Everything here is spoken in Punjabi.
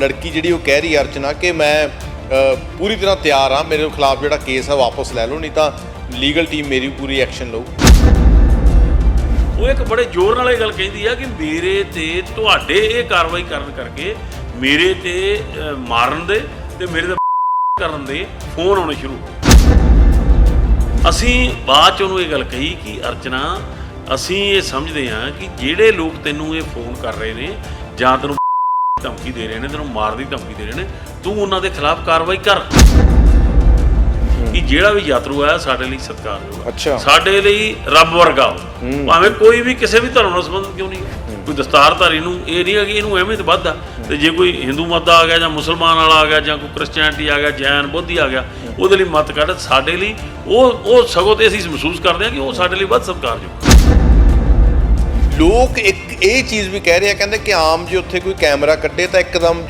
ਲੜਕੀ ਜਿਹੜੀ ਉਹ ਕਹਿ ਰਹੀ ਹੈ ਅਰਚਨਾ ਕਿ ਮੈਂ ਪੂਰੀ ਤਰ੍ਹਾਂ ਤਿਆਰ ਆ ਮੇਰੇ ਖਿਲਾਫ ਜਿਹੜਾ ਕੇਸ ਆ ਵਾਪਸ ਲੈ ਲਓ, ਨਹੀਂ ਤਾਂ ਲੀਗਲ ਟੀਮ ਮੇਰੀ ਪੂਰੀ ਐਕਸ਼ਨ ਲਓ ਉਹ ਇੱਕ ਬੜੇ ਜ਼ੋਰ ਨਾਲ ਇਹ ਗੱਲ ਕਹਿੰਦੀ ਆ ਕਿ ਮੇਰੇ ਤੇ ਤੁਹਾਡੇ ਇਹ ਕਾਰਵਾਈ ਕਰਨ ਕਰਕੇ ਮੇਰੇ ਤੇ ਮਾਰਨ ਦੇ ਤੇ ਮੇਰੇ ਤੇ ਕਰਨ ਦੇ ਫੋਨ ਆਉਣੇ ਸ਼ੁਰੂ ਹੋ ਅਸੀਂ ਬਾਅਦ ਚ ਉਹਨੂੰ ਇਹ ਗੱਲ ਕਹੀ ਕਿ ਅਰਚਨਾ, ਅਸੀਂ ਇਹ ਸਮਝਦੇ ਹਾਂ ਕਿ ਜਿਹੜੇ ਲੋਕ ਤੈਨੂੰ ਇਹ ਫੋਨ ਕਰ ਰਹੇ ਨੇ ਜਾਂ ਤੈਨੂੰ ਧਮਕੀ ਦੇ ਰਹੇ ਨੇ ਤੈਨੂੰ ਮਾਰ ਦੀ ਧਮਕੀ ਦੇ ਰਹੇ ਨੇ ਤੂੰ ਉਹਨਾਂ ਦੇ ਖਿਲਾਫ ਕਾਰਵਾਈ ਕਰ। ਕਿ ਜਿਹੜਾ ਵੀ ਯਾਤਰੂ ਆਇਆ ਸਾਡੇ ਲਈ ਸਤਿਕਾਰਯੋਗ। ਅੱਛਾ। ਸਾਡੇ ਲਈ ਰੱਬ ਵਰਗਾ। ਭਾਵੇਂ ਕੋਈ ਵੀ ਕਿਸੇ ਵੀ ਧਰਮ ਨਾਲ ਸੰਬੰਧਿਤ ਕਿਉਂ ਨਹੀਂ। ਕੋਈ ਦਸਤਾਰਧਾਰੀ ਨੂੰ ਇਹ ਨਹੀਂ ਹੈ ਕਿ ਇਹਨੂੰ ਅਹਿਮੀਅਤ ਵੱਧ ਆ। ਤੇ ਜੇ ਕੋਈ ਹਿੰਦੂ ਮਤ ਦਾ ਆ ਗਿਆ ਜਾਂ ਮੁਸਲਮਾਨ ਵਾਲਾ ਆ ਗਿਆ ਜਾਂ ਕੋਈ ਕ੍ਰਿਸਚੀਅਨਟੀ ਆ ਗਿਆ ਜੈਨ ਬੁੱਧੀ ਆ ਗਿਆ ਉਹਦੇ ਲਈ ਮਤ ਕੱਢ। ਸਾਡੇ ਲਈ ਉਹ ਉਹ ਸਗੋਂ ਤੇ ਅਸੀਂ ਮਹਿਸੂਸ ਕਰਦੇ ਹਾਂ ਕਿ ਉਹ ਸਾਡੇ ਲਈ ਵੱਧ ਸਤਿਕਾਰਯੋਗ ਲੋਕ ਇੱਕ ਇਹ ਚੀਜ਼ ਵੀ ਕਹਿ ਰਹੇ ਆ, ਕਹਿੰਦੇ ਕਿ ਆਮ ਜੇ ਉੱਥੇ ਕੋਈ ਕੈਮਰਾ ਕੱਢੇ ਤਾਂ ਇੱਕਦਮ